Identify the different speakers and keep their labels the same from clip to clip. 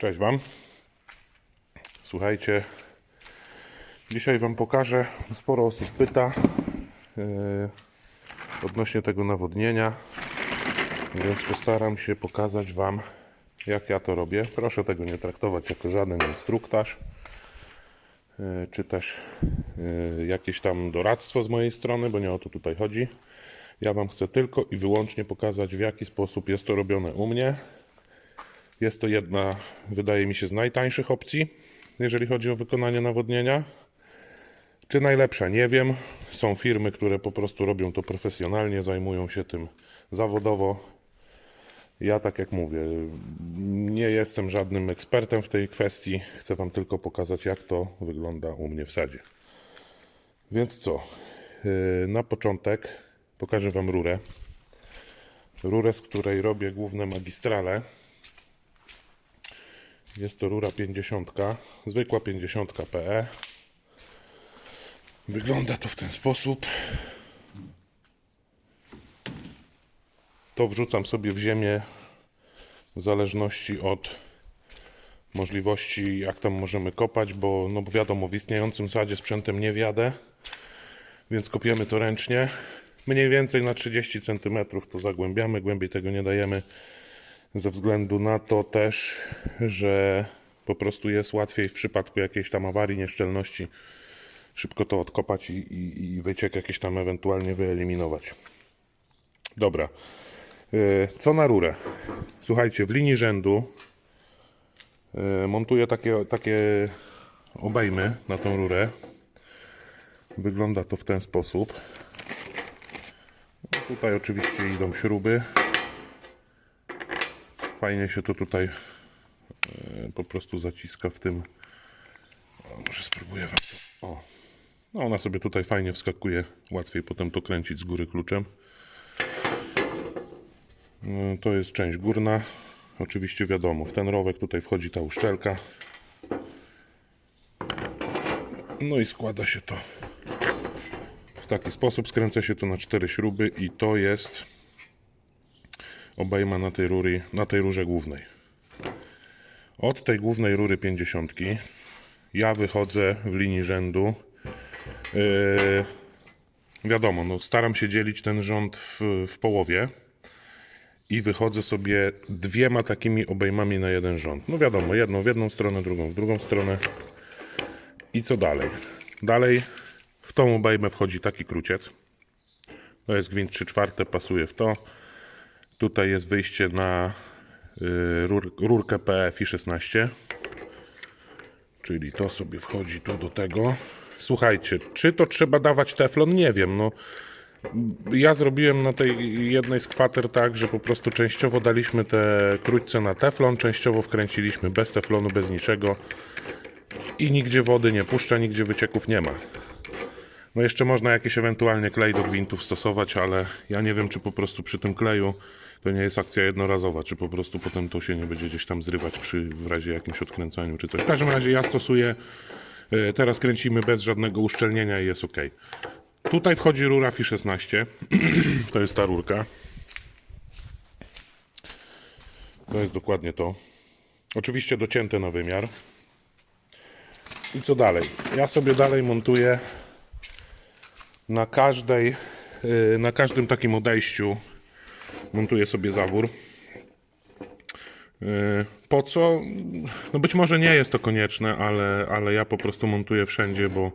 Speaker 1: Cześć Wam. Słuchajcie, dzisiaj Wam pokażę, sporo osób pyta yy, odnośnie tego nawodnienia, więc postaram się pokazać Wam, jak ja to robię. Proszę tego nie traktować jako żaden instruktaż, yy, czy też yy, jakieś tam doradztwo z mojej strony, bo nie o to tutaj chodzi. Ja Wam chcę tylko i wyłącznie pokazać, w jaki sposób jest to robione u mnie. Jest to jedna, wydaje mi się, z najtańszych opcji, jeżeli chodzi o wykonanie nawodnienia. Czy najlepsza? Nie wiem. Są firmy, które po prostu robią to profesjonalnie, zajmują się tym zawodowo. Ja, tak jak mówię, nie jestem żadnym ekspertem w tej kwestii. Chcę Wam tylko pokazać, jak to wygląda u mnie w sadzie. Więc co? Yy, Na początek pokażę Wam rurę. Rurę, z której robię główne magistrale. Jest to rura 50, zwykła 50 PE. Wygląda to w ten sposób. To wrzucam sobie w ziemię w zależności od możliwości, jak tam możemy kopać, bo no wiadomo, w istniejącym sadzie sprzętem nie wiadę, więc kopiemy to ręcznie. Mniej więcej na 30 cm to zagłębiamy, głębiej tego nie dajemy ze względu na to też, że po prostu jest łatwiej w przypadku jakiejś tam awarii, nieszczelności szybko to odkopać i, i, i wyciek jakiś tam ewentualnie wyeliminować. Dobra. Yy, Co na rurę? Słuchajcie, w linii rzędu yy, montuję takie, takie obejmy na tą rurę. Wygląda to w ten sposób. No, Tutaj oczywiście idą śruby. Fajnie się to tutaj e, po prostu zaciska w tym. Może spróbuję wam to. O. No ona sobie tutaj fajnie wskakuje. Łatwiej potem to kręcić z góry kluczem. No, To jest część górna. Oczywiście wiadomo, w ten rowek tutaj wchodzi ta uszczelka. No i składa się to w taki sposób. Skręca się to na cztery śruby i to jest obejma na tej, rury, na tej rurze głównej. Od tej głównej rury 50 ja wychodzę w linii rzędu. Yy, wiadomo, no, staram się dzielić ten rząd w, w połowie i wychodzę sobie dwiema takimi obejmami na jeden rząd. No wiadomo, jedną w jedną stronę, drugą w drugą stronę. I co dalej? Dalej w tą obejmę wchodzi taki kruciec. To jest gwint 3 czwarte, pasuje w to. Tutaj jest wyjście na y, rur, rurkę PF i 16. Czyli to sobie wchodzi tu do tego. Słuchajcie, czy to trzeba dawać teflon? Nie wiem. No, ja zrobiłem na tej jednej z kwater tak, że po prostu częściowo daliśmy te krótce na teflon, częściowo wkręciliśmy bez teflonu, bez niczego. I nigdzie wody nie puszcza, nigdzie wycieków nie ma. No jeszcze można jakieś ewentualnie klej do gwintów stosować, ale ja nie wiem, czy po prostu przy tym kleju to nie jest akcja jednorazowa, czy po prostu potem to się nie będzie gdzieś tam zrywać przy w razie jakimś odkręcaniu czy coś. W każdym razie ja stosuję, e, teraz kręcimy bez żadnego uszczelnienia i jest ok. Tutaj wchodzi rura FI 16, to jest ta rurka. To jest dokładnie to. Oczywiście docięte na wymiar. I co dalej? Ja sobie dalej montuję na każdej, yy, na każdym takim odejściu montuję sobie zawór. Yy, Po co? No być może nie jest to konieczne, ale, ale ja po prostu montuję wszędzie, bo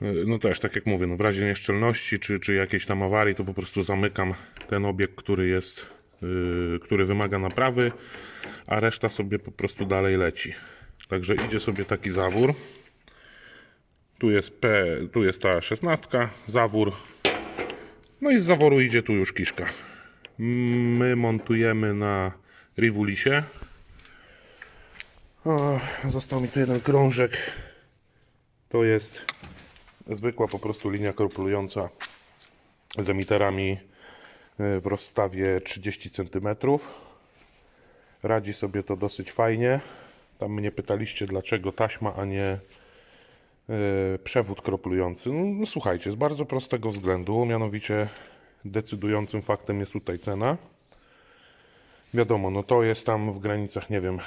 Speaker 1: yy, no też, tak jak mówię, no w razie nieszczelności czy, czy jakiejś tam awarii, to po prostu zamykam ten obiekt, który jest, który wymaga naprawy, a reszta sobie po prostu dalej leci. Także idzie sobie taki zawór. Tu jest P, tu jest ta szesnastka, zawór. No i z zaworu idzie tu już kiszka. My montujemy na Rivulisie. O, został mi tu jeden krążek. To jest zwykła po prostu linia korpulująca z emiterami y, w rozstawie 30 cm. Radzi sobie to dosyć fajnie. Tam mnie pytaliście, dlaczego taśma, a nie e, przewód kroplujący. No, no słuchajcie, z bardzo prostego względu, mianowicie decydującym faktem jest tutaj cena. Wiadomo, no to jest tam w granicach, nie wiem,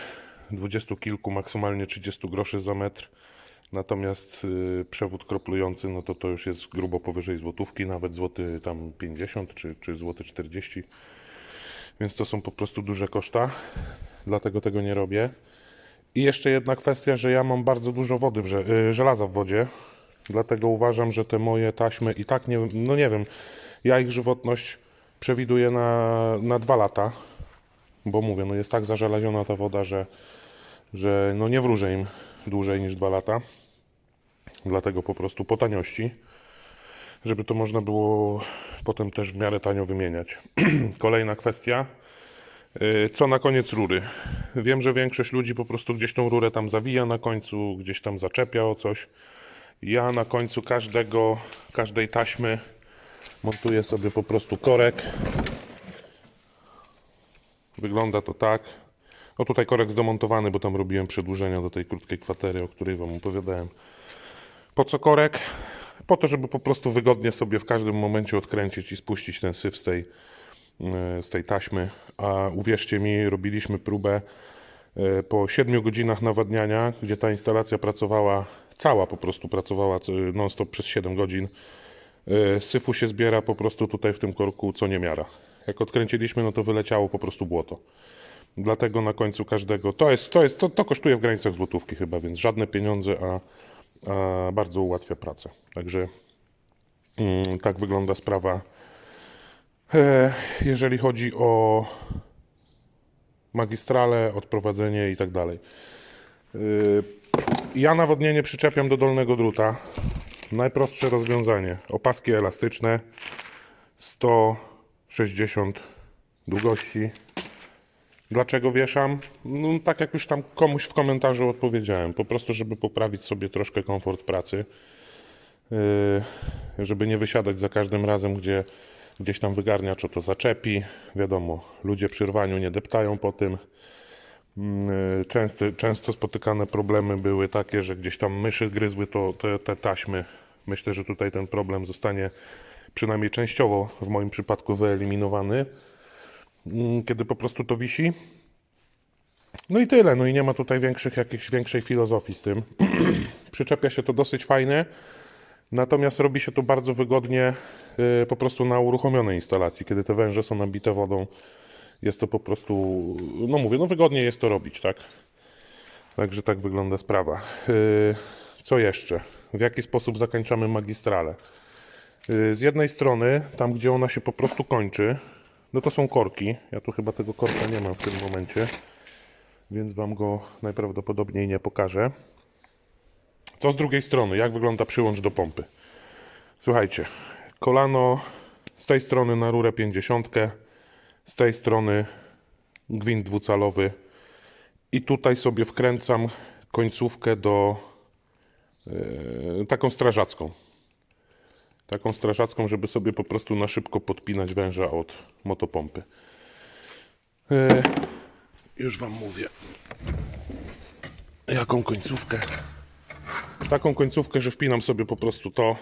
Speaker 1: dwudziestu kilku, maksymalnie 30 groszy za metr. Natomiast y, przewód kroplujący, no to to już jest grubo powyżej złotówki, nawet złoty tam 50 czy, czy złoty 40. Więc to są po prostu duże koszta. Dlatego tego nie robię. I jeszcze jedna kwestia, że ja mam bardzo dużo wody, w y, żelaza w wodzie. Dlatego uważam, że te moje taśmy i tak nie, no nie wiem, ja ich żywotność przewiduję na, na dwa lata. Bo mówię, no jest tak zażelaziona ta woda, że, że no nie wróżę im dłużej niż dwa lata. Dlatego po prostu po taniości, żeby to można było potem też w miarę tanio wymieniać. Kolejna kwestia. Y, Co na koniec rury? Wiem, że większość ludzi po prostu gdzieś tą rurę tam zawija na końcu, gdzieś tam zaczepia o coś. Ja na końcu każdego, każdej taśmy montuję sobie po prostu korek. Wygląda to tak. O tutaj korek zdemontowany, bo tam robiłem przedłużenia do tej krótkiej kwatery, o której Wam opowiadałem. Po co korek? Po to, żeby po prostu wygodnie sobie w każdym momencie odkręcić i spuścić ten syf z tej, z tej taśmy. A uwierzcie mi, robiliśmy próbę e, po 7 godzinach nawadniania, gdzie ta instalacja pracowała, cała po prostu pracowała co- non-stop przez 7 godzin. E, Syfu się zbiera po prostu tutaj w tym korku co niemiara. Jak odkręciliśmy, no to wyleciało po prostu błoto. Dlatego na końcu każdego, to jest, to jest, to, to kosztuje w granicach złotówki chyba, więc żadne pieniądze, a, a bardzo ułatwia pracę. Także mm, tak wygląda sprawa. E, jeżeli chodzi o magistrale, odprowadzenie i tak dalej. Y, Ja nawodnienie przyczepiam do dolnego druta. Najprostsze rozwiązanie. Opaski elastyczne 160 długości. Dlaczego wieszam? No, tak jak już tam komuś w komentarzu odpowiedziałem. Po prostu, żeby poprawić sobie troszkę komfort pracy. Yy, żeby nie wysiadać za każdym razem, gdzie gdzieś tam wygarniacz o to zaczepi. Wiadomo, ludzie przy rwaniu nie deptają po tym. Yy, Często, często spotykane problemy były takie, że gdzieś tam myszy gryzły to, te, te taśmy. Myślę, że tutaj ten problem zostanie przynajmniej częściowo w moim przypadku wyeliminowany, mm, kiedy po prostu to wisi. No i tyle. No i nie ma tutaj większych, jakiejś większej filozofii z tym. Przyczepia się to dosyć fajnie. Natomiast robi się to bardzo wygodnie yy, po prostu na uruchomionej instalacji, kiedy te węże są nabite wodą. Jest to po prostu, no mówię, no wygodnie jest to robić, tak? Także tak wygląda sprawa. Yy, co jeszcze? W jaki sposób zakończamy magistralę? Yy, z jednej strony, tam gdzie ona się po prostu kończy, no to są korki. Ja tu chyba tego korka nie mam w tym momencie, więc Wam go najprawdopodobniej nie pokażę. Co z drugiej strony? Jak wygląda przyłącz do pompy? Słuchajcie, kolano z tej strony na rurę 50, z tej strony gwint dwucalowy i tutaj sobie wkręcam końcówkę do yy, taką strażacką. Taką strażacką, żeby sobie po prostu na szybko podpinać węża od motopompy. Yy, już Wam mówię. Jaką końcówkę? Taką końcówkę, że wpinam sobie po prostu to.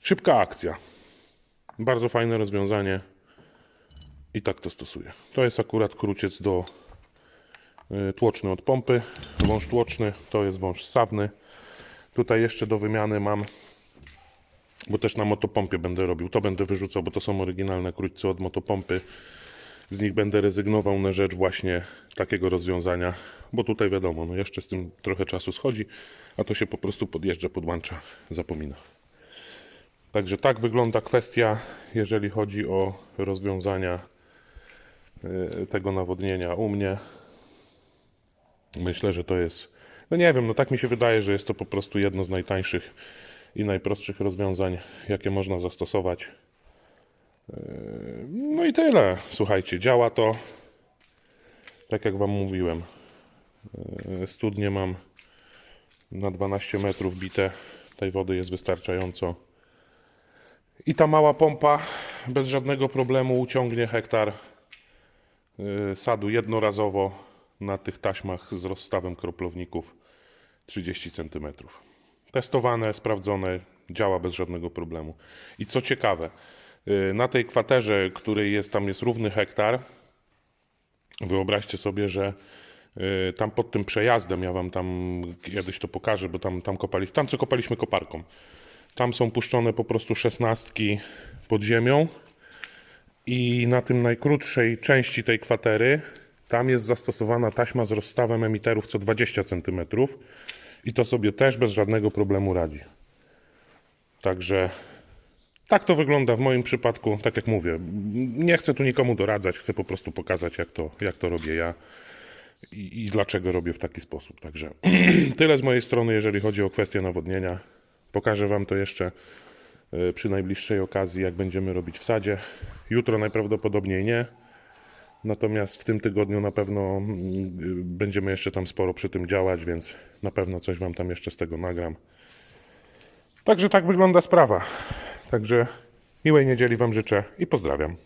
Speaker 1: Szybka akcja. Bardzo fajne rozwiązanie. I tak to stosuję. To jest akurat kruciec do y, tłoczny od pompy. Wąż tłoczny to jest wąż ssawny. Tutaj jeszcze do wymiany mam, bo też na motopompie będę robił. To będę wyrzucał, bo to są oryginalne krótce od motopompy. Z nich będę rezygnował na rzecz właśnie takiego rozwiązania, bo tutaj wiadomo, no jeszcze z tym trochę czasu schodzi, a to się po prostu podjeżdża, podłącza, zapomina. Także tak wygląda kwestia, jeżeli chodzi o rozwiązania y, tego nawodnienia u mnie. Myślę, że to jest, no nie wiem, no tak mi się wydaje, że jest to po prostu jedno z najtańszych i najprostszych rozwiązań, jakie można zastosować. Yy, No i tyle. Słuchajcie, działa to tak jak Wam mówiłem. Yy, Studnie mam na 12 metrów bite. Tej wody jest wystarczająco. I ta mała pompa bez żadnego problemu uciągnie hektar yy, sadu jednorazowo na tych taśmach z rozstawem kroplowników 30 cm. Testowane, sprawdzone, działa bez żadnego problemu. I co ciekawe, na tej kwaterze, której jest tam jest równy hektar, wyobraźcie sobie, że Yy, Tam pod tym przejazdem, ja wam tam kiedyś to pokażę, bo tam, tam kopaliśmy, tam co kopaliśmy koparką. Tam są puszczone po prostu szesnastki pod ziemią i na tym najkrótszej części tej kwatery tam jest zastosowana taśma z rozstawem emiterów co 20 cm i to sobie też bez żadnego problemu radzi. Także tak to wygląda w moim przypadku, tak jak mówię. Nie chcę tu nikomu doradzać, chcę po prostu pokazać, jak to, jak to robię ja i, i dlaczego robię w taki sposób. Także tyle z mojej strony, jeżeli chodzi o kwestię nawodnienia. Pokażę Wam to jeszcze e, przy najbliższej okazji, jak będziemy robić w sadzie. Jutro najprawdopodobniej nie. Natomiast w tym tygodniu na pewno mm, y, będziemy jeszcze tam sporo przy tym działać, więc na pewno coś Wam tam jeszcze z tego nagram. Także tak wygląda sprawa. Także miłej niedzieli Wam życzę i pozdrawiam.